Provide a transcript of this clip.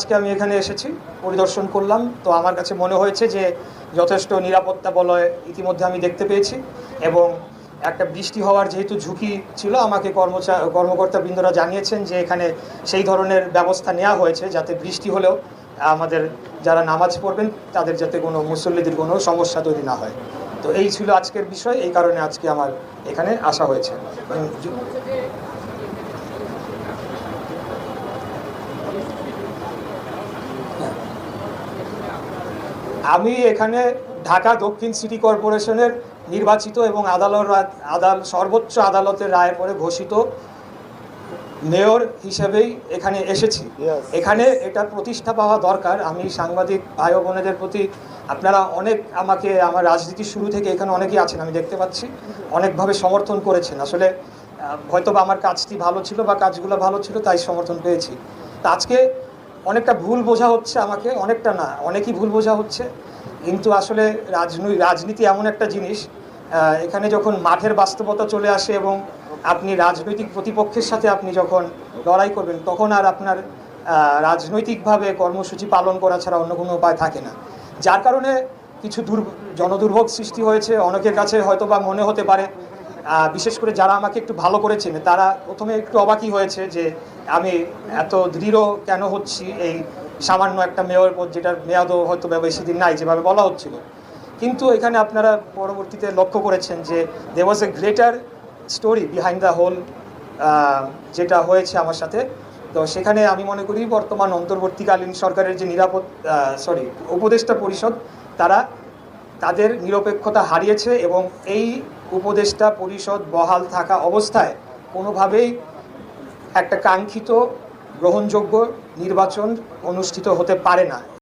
আজকে আমি এখানে এসেছি, পরিদর্শন করলাম। তো আমার কাছে মনে হয়েছে যে যথেষ্ট নিরাপত্তা বলয় ইতিমধ্যে আমি দেখতে পেয়েছি এবং একটা বৃষ্টি হওয়ার যেহেতু ঝুঁকি ছিল, আমাকে কর্মচা কর্মকর্তা বৃন্দরা জানিয়েছেন যে এখানে সেই ধরনের ব্যবস্থা নেওয়া হয়েছে যাতে বৃষ্টি হলেও আমাদের যারা নামাজ পড়বেন, তাদের যাতে কোনো মুসল্লিদের কোনো সমস্যা তৈরি না হয়। তো এই ছিল আজকের বিষয়, এই কারণে আজকে আমার এখানে আসা হয়েছে। আমি এখানে ঢাকা দক্ষিণ সিটি কর্পোরেশনের নির্বাচিত এবং আদালত আদাল সর্বোচ্চ আদালতের রায় পরে ঘোষিত মেয়র হিসেবেই এখানে এসেছি। এখানে এটা প্রতিষ্ঠা পাওয়া দরকার। আমি সাংবাদিক ভাই বোনেদের প্রতি আপনারা অনেক আমাকে আমার রাজনীতির শুরু থেকে এখানে অনেকেই আছেন আমি দেখতে পাচ্ছি। অনেকভাবে সমর্থন করেছেন। আসলে হয়তো বা আমার কাজটি ভালো ছিল বা কাজগুলো ভালো ছিল তাই সমর্থন পেয়েছি। তা আজকে অনেকটা ভুল বোঝা হচ্ছে আমাকে, অনেকটা না, অনেকই ভুল বোঝা হচ্ছে। কিন্তু আসলে রাজনৈ, রাজনীতি এমন একটা জিনিস এখানে যখন মাঠের বাস্তবতা চলে আসে এবং আপনি রাজনৈতিক প্রতিপক্ষের সাথে আপনি যখন লড়াই করবেন, তখন আর আপনার রাজনৈতিকভাবে কর্মসূচি পালন করা ছাড়া অন্য কোনো উপায় থাকে না। যার কারণে কিছু দুর জনদুর্ভোগ সৃষ্টি হয়েছে, অনেকের কাছে হয়তো বা মনে হতে পারে বিশেষ করে যারা আমাকে একটু ভালো করেছেন তারা প্রথমে একটু অবাকই হয়েছে যে আমি এত দৃঢ় কেন হচ্ছি এই সামান্য একটা মেয়র পদ যেটার মেয়াদও হয়তো বেশি দিন নাই যেভাবে বলা হচ্ছিল। কিন্তু এখানে আপনারা পরবর্তীতে লক্ষ্য করেছেন যে they was a greater story behind the whole যেটা হয়েছে আমার সাথে। তো সেখানে আমি মনে করি বর্তমান অন্তর্বর্তীকালীন সরকারের যে নিরাপদ সরি উপদেষ্টা পরিষদ, তারা তাদের নিরপেক্ষতা হারিয়েছে এবং এই উপদেষ্টা পরিষদ বহাল থাকা অবস্থায় কোনোভাবেই একটা কাঙ্ক্ষিত গ্রহণযোগ্য নির্বাচন অনুষ্ঠিত হতে পারে না।